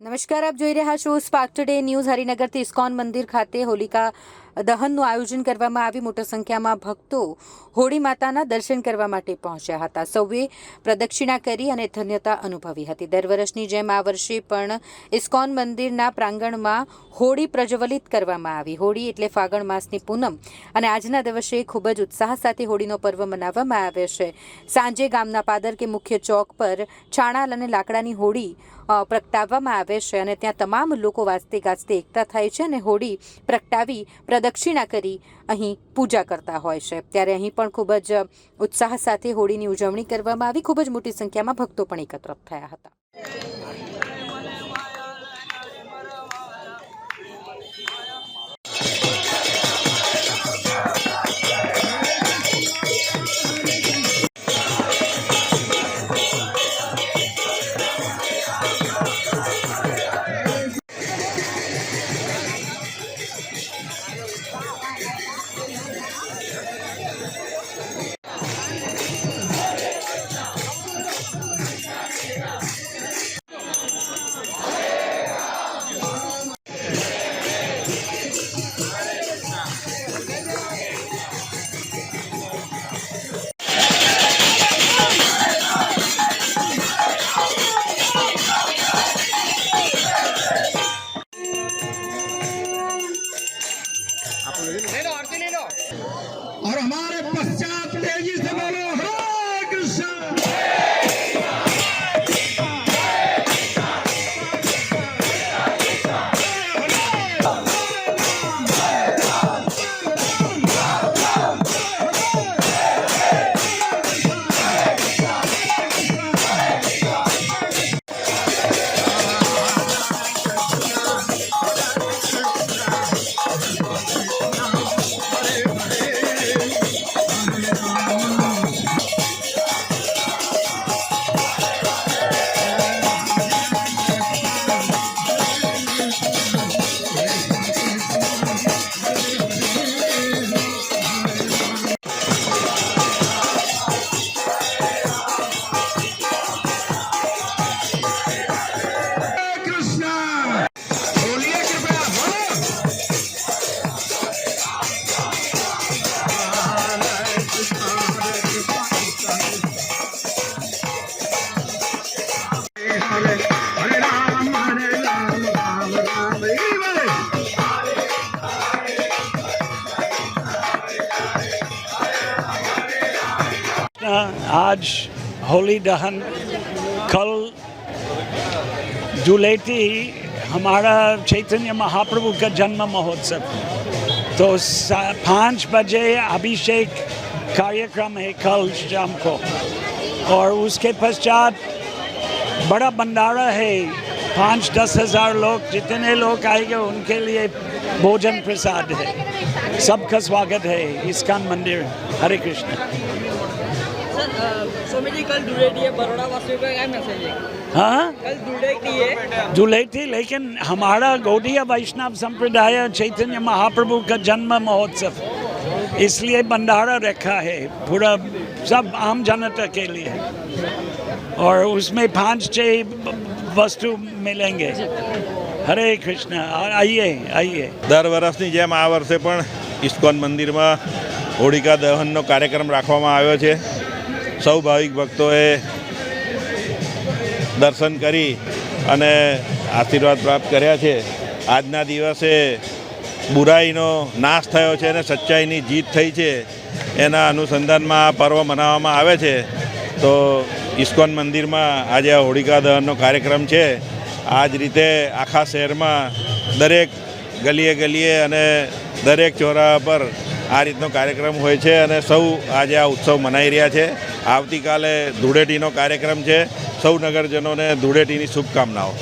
નમસ્કાર આપ જોઈ રહ્યા છો સ્પાર્ક ટુડે ન્યૂઝ હરિનગરથી ઇસ્કોન મંદિર ખાતે હોલિકા દહનનું આયોજન કરવામાં આવી. મોટી સંખ્યામાં ભક્તો હોળી માતાના દર્શન કરવા માટે પહોંચ્યા હતા. સૌએ પ્રદક્ષિણા કરી અને ધન્યતા અનુભવી હતી. દર વર્ષની જેમ આ વર્ષે પણ ઇસ્કોન મંદિરના પ્રાંગણમાં હોળી પ્રજ્વલિત કરવામાં આવી. હોળી એટલે ફાગણ માસની પૂનમ અને આજના દિવસે ખૂબ જ ઉત્સાહ સાથે હોળીનો પર્વ મનાવવામાં આવે છે. સાંજે ગામના પાદર કે મુખ્ય ચોક પર છાણાલ અને લાકડાની હોળી પ્રગટાવવામાં આવે છે અને ત્યાં તમામ લોકો વાજતે ગાજતે એકતા થાય છે અને હોળી પ્રગટાવી પ્રદક્ષિણા કરી અહીં પૂજા કરતા હોય છે. ત્યારે અહીં પણ ખૂબ જ ઉત્સાહ સાથે હોળીની ઉજવણી કરવામાં આવી. ખૂબ જ મોટી સંખ્યામાં ભક્તો પણ એકત્ર થયા હતા. और हमारे पश्चात आज होली दहन कल जुलेटी हमारा चैतन्य महाप्रभु का जन्म महोत्सव तो पाँच बजे अभिषेक कार्यक्रम है कल शाम को और उसके पश्चात बड़ा भंडारा है। पाँच दस हज़ार लोग, जितने लोग आएँगे, उनके लिए भोजन प्रसाद है। सबका स्वागत है। इस्कान मंदिर, हरे कृष्ण। है बड़ोड़ा वासियों का क्या मैसेज है हाँ कल धुलेटी है जुलेटी लेकिन हमारा गौड़िया वैष्णव संप्रदाय चैतन्य महाप्रभु का जन्म महोत्सव इसलिए भंडारा रखा है पूरा सब आम जनता के लिए और उसमें पांच छह वस्तु मिलेंगे हरे कृष्ण आ- आइए आइए દર વર્ષની જેમ આ વર્ષે પણ ઇસ્કોન મંદિરમાં હોળિકા દહનનો કાર્યક્રમ રાખવામાં આવ્યો છે સૌ ભાવિક ભક્તોએ દર્શન કરી અને આશીર્વાદ પ્રાપ્ત કર્યા છે. આજના દિવસે બુરાઈનો નાશ થયો છે અને સચ્ચાઈની જીત થઈ છે. એના અનુસંધાનમાં આ પર્વ મનાવવામાં આવે છે. તો ઇસ્કોન મંદિરમાં આજે આ હોળિકા દહનનો કાર્યક્રમ છે. આ જ રીતે આખા શહેરમાં દરેક ગલીએ ગલીએ અને દરેક ચોરા પર આ રીતનો કાર્યક્રમ હોય છે અને સૌ આજે આ ઉત્સવ મનાઈ રહ્યા છે. આવતીકાલે ધૂળેટીનો કાર્યક્રમ છે. સૌ નગરજનોને ધૂળેટીની શુભકામનાઓ.